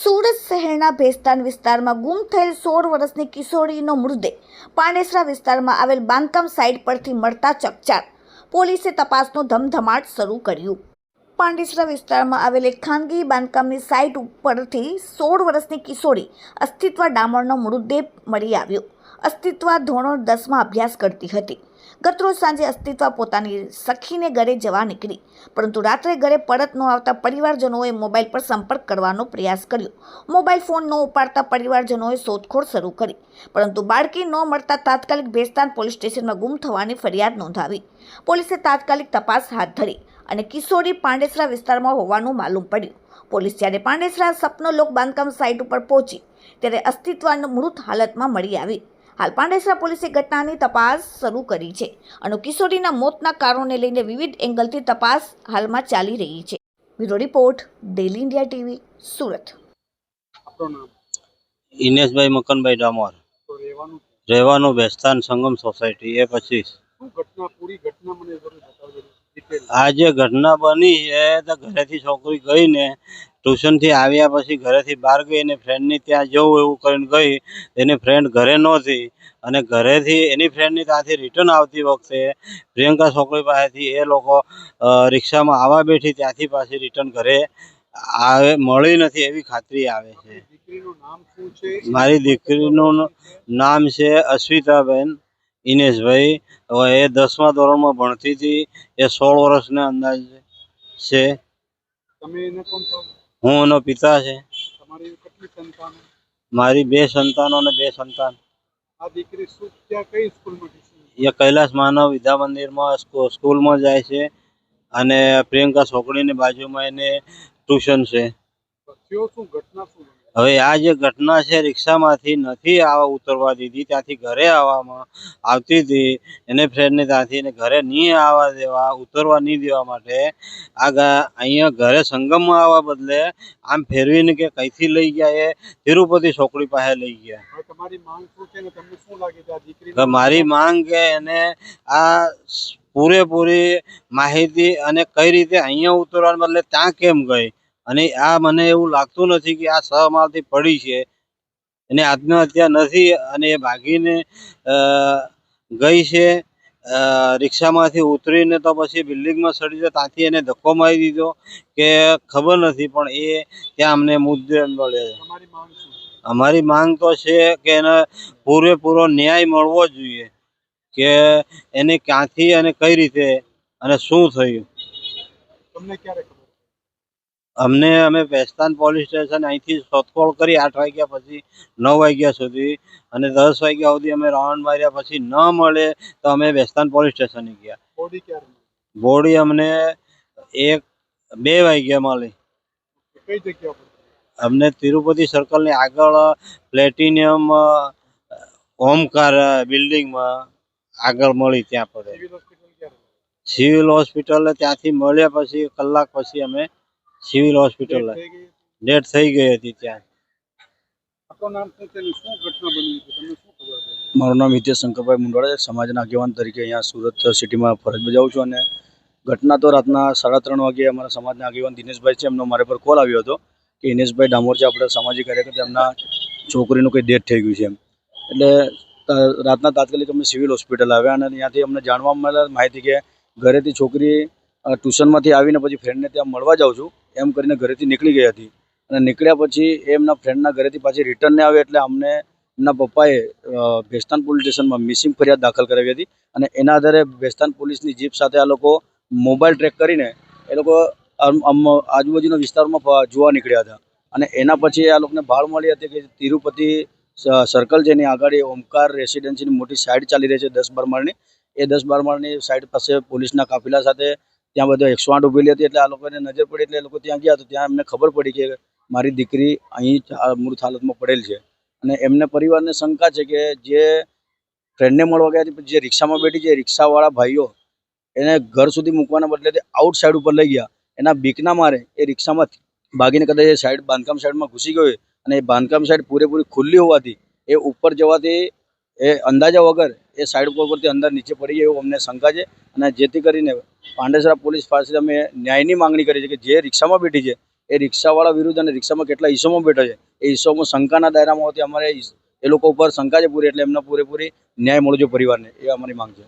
સુરત શહેરના ભેસ્તાન વિસ્તારમાં ગુમ થયેલ સોળ વર્ષની કિશોરીનો મૃતદેહ. પાંડેસરા વિસ્તારમાં આવેલ બાંધકામ સાઇટ પરથી મળતા ચકચાર. પોલીસે તપાસનો ધમધમાટ શરૂ કર્યું. પાંડેસરા વિસ્તારમાં આવેલ એક ખાનગી બાંધકામની સાઇટ ઉપરથી સોળ વર્ષની કિશોરી અસ્તિત્વ ડામરનો મૃતદેહ મળી આવ્યો. અસ્તિત્વ ધોરણ દસમાં અભ્યાસ કરતી હતી. ગતરોજ સાંજે અસ્તિત્વ પોતાની સખીને ઘરે જવા નીકળી. પરંતુ રાત્રે ઘરે પરત ન આવતા પરિવારજનોએ મોબાઈલ પર સંપર્ક કરવાનો પ્રયાસ કર્યો. મોબાઈલ ફોન ન ઉપાડતા પરિવારજનોએ શોધખોળ શરૂ કરી. પરંતુ બાળકી ન મળતા તાત્કાલિક ભેસ્તાન પોલીસ સ્ટેશનમાં ગુમ થવાની ફરિયાદ નોંધાવી. પોલીસે તાત્કાલિક તપાસ હાથ ધરી અને કિશોરી પાંડેસરા વિસ્તારમાં હોવાનું માલુમ પડ્યું. પોલીસ જ્યારે પાંડેસરા સપનો લોક બાંધકામ સાઇટ ઉપર પહોંચી, ત્યારે અસ્તિત્વનો મૃત હાલતમાં મળી આવી. હાલ પાંડેસરા પોલીસે ઘટનાની તપાસ શરૂ કરી છે અને કિશોરીના મોતના કારણોને લઈને વિવિધ એંગલથી તપાસ હાલમાં ચાલી રહી છે. Bureau report daily India TV Surat. Ineshbhai Makanbhai Damor. રહેવાનું બેસ્તાન સંગમ સોસાયટી એ પચીસ ઘટના પૂરી ઘટના મને જરૂર બતાવજો ડિટેલ આ જે ઘટના બની છે તો ઘરેથી છોકરી ગઈ ને ટ્યુશનથી આવ્યા પછી ઘરેથી બહાર ગઈ અને ફ્રેન્ડની ત્યાં જવું એવું કરીને ગઈ. એની ફ્રેન્ડ ઘરે નહોતી અને ઘરેથી એની ફ્રેન્ડની ત્યાંથી રિટર્ન આવતી વખતે પ્રિયંકા છોકરી પાસેથી એ લોકો રિક્ષામાં આવવા બેઠી ત્યાંથી પાછી રિટર્ન ઘરે આવે મળી નથી એવી ખાતરી આવે છે. મારી દીકરીનું નામ છે અશ્વિતાબેન ઇનેશભાઈ હવે એ દસમા ધોરણમાં ભણતી હતી. એ સોળ વર્ષના અંદાજ છે. તમે એને કોણ છો? હું એનો પિતા છે. તમારી કેટલી સંતાનો? મારી બે સંતાનો અને બે સંતાન. આ દીકરી શું ક્યાં કઈ સ્કૂલમાં એ કૈલાસ માનવ વિદ્યા મંદિરમાં સ્કૂ- સ્કૂલમાં જાય છે અને પ્રિયંકા છોકરીની બાજુમાં એને ટ્યુશન છે. શું? ઘટના શું? હવે આ જે ઘટના છે રિક્ષામાંથી નથી આવા ઉતરવા દીધી. ત્યાંથી ઘરે આવવામાં આવતી હતી. એને ફ્રેન્ડને ત્યાંથી એને ઘરે નહીં આવવા દેવા ઉતરવા નહીં દેવા માટે આ અહીંયા ઘરે સંગમમાં આવવા બદલે આમ ફેરવીને કે કઈથી લઈ ગયા એ? તિરુપતિ છોકરી પાસે લઈ ગયા. તમારી માંગ શું છે ને? તમને શું લાગે છે આ દીકરી તો મારી માંગ કે એને આ પૂરેપૂરી માહિતી અને કઈ રીતે અહીંયા ઉતરવાને બદલે ત્યાં કેમ ગઈ? અને આ મને એવું લાગતું નથી કે આ સહમાલથી પડી છે. એને આત્મહત્યા નથી અને એ ભાગીને ગઈ છે. રિક્ષામાંથી ઉતરીને તો પછી બિલ્ડિંગમાં ચડી જાય ત્યાંથી એને ધક્કો મારી દીધો કે ખબર નથી પણ એ ત્યાં અમને મુદ્દે મળે છે? અમારી માંગ તો છે કે એને પૂરેપૂરો ન્યાય મળવો જોઈએ કે એને ક્યાંથી અને કઈ રીતે અને શું થયું. તમને ક્યારે અમને અમે વેસ્તાન પોલીસ સ્ટેશન અહીંથી શોધખોળ કરી આઠ વાગ્યા પછી નવ વાગ્યા સુધી અને દસ વાગ્યા સુધી અમે રાઉન્ડ માર્યા પછી ન મળે તો અમે વેસ્તાન પોલીસ સ્ટેશને ગયા. બોડી ક્યારે બોડી અમને એક બે વાગ્યા મળી. કઈ જગ્યા અમને તિરુપતિ સર્કલની આગળ પ્લેટિનિયમ ઓમકાર બિલ્ડિંગમાં આગળ મળી ત્યાં પડે. સિવિલ હોસ્પિટલ ત્યાંથી મળ્યા પછી કલાક પછી અમે સિવિલ હોસ્પિટલ Death થઈ ગઈ ડેટ થઈ ગઈ હતી ત્યાં. મારું નામ હિતેશ શંકરભાઈ મુંડવાડા છે. સમાજના આગેવાન તરીકે અહીંયા સુરત સિટીમાં ફરજ બજાવું છું અને ઘટના તો રાતના સાડા ત્રણ વાગે અમારા સમાજના આગેવાન દિનેશભાઈ છે. એમનો મારા પર કોલ આવ્યો હતો કે દિનેશભાઈ ડામોર છે. આપણે સામાજિક કાર્યકર. એમના છોકરીનું કંઈ ડેથ થઈ ગયું છે એમ. એટલે રાતના તાત્કાલિક અમે સિવિલ હોસ્પિટલ આવ્યા અને ત્યાંથી અમને જાણવા મળેલા માહિતી કે ઘરેથી છોકરી ટ્યુશનમાંથી આવીને પછી ફ્રેન્ડને ત્યાં મળવા જાઉં છું. એમ કરીને ઘરેથી નીકળી ગઈ હતી. અને નીકળ્યા પછી એમના ફ્રેન્ડના ઘરેથી પાછી રિટર્ન આવી એટલે અમને એમના પપ્પાએ ભેસ્તાન પોલીસ સ્ટેશનમાં મિસિંગ ફરિયાદ દાખલ કરાવી હતી. અને એના આધારે ભેસ્તાન પોલીસની જીપ સાથે આ લોકો મોબાઈલ ટ્રેક કરીને એ લોકો આજુબાજુના વિસ્તારમાં જોવા નીકળ્યા હતા. અને એના પછી આ લોકોને ભાળ મળી હતી કે તિરુપતિ સર્કલ એની આગળ ઓમકાર રેસિડેન્સીની મોટી સાઇડ ચાલી રહી છે દસ બાર માળની. એ દસ બાર માળની સાઇડ પાસે પોલીસના કાફિલા સાથે ત્યાં બધો એકસો આઠ ઉભેલી હતી એટલે આ લોકોને નજર પડી એટલે એ લોકો ત્યાં ગયા તો ત્યાં એમને ખબર પડી કે મારી દીકરી અહીં મૃત હાલતમાં પડેલ છે. અને એમને પરિવારને શંકા છે કે જે ફ્રેન્ડને મળવા ગયા હતી જે રિક્ષામાં બેઠી છે રિક્ષાવાળા ભાઈઓ એને ઘર સુધી મૂકવાના બદલે તે આઉટ સાઈડ ઉપર લઈ ગયા. એના બીકના મારે એ રિક્ષામાં ભાગીને કદાચ એ સાઈડ, બાંધકામ સાઈડમાં ઘૂસી ગયો અને એ બાંધકામ સાઈડ પૂરેપૂરી ખુલ્લી હોવાથી એ ઉપર જવાથી એ અંદાજા વગર એ સાઈડ ઉપર પરથી અંદર નીચે પડી જાય એવું અમને શંકા છે. અને જેથી કરીને પાંડેસરા પોલીસ પાસે અમે ન્યાયની માંગણી કરી છે કે જે રિક્ષામાં બેઠી છે, એ રિક્ષાવાળા વિરુદ્ધ અને રિક્ષામાં કેટલા ઈસમો બેઠા છે, એ ઈસમો શંકાના દાયરામાં હોતી. અમારે એ લોકો ઉપર શંકા છે પૂરી, એટલે એમને પૂરેપૂરી ન્યાય મળજો પરિવારને, એ અમારી માંગ છે.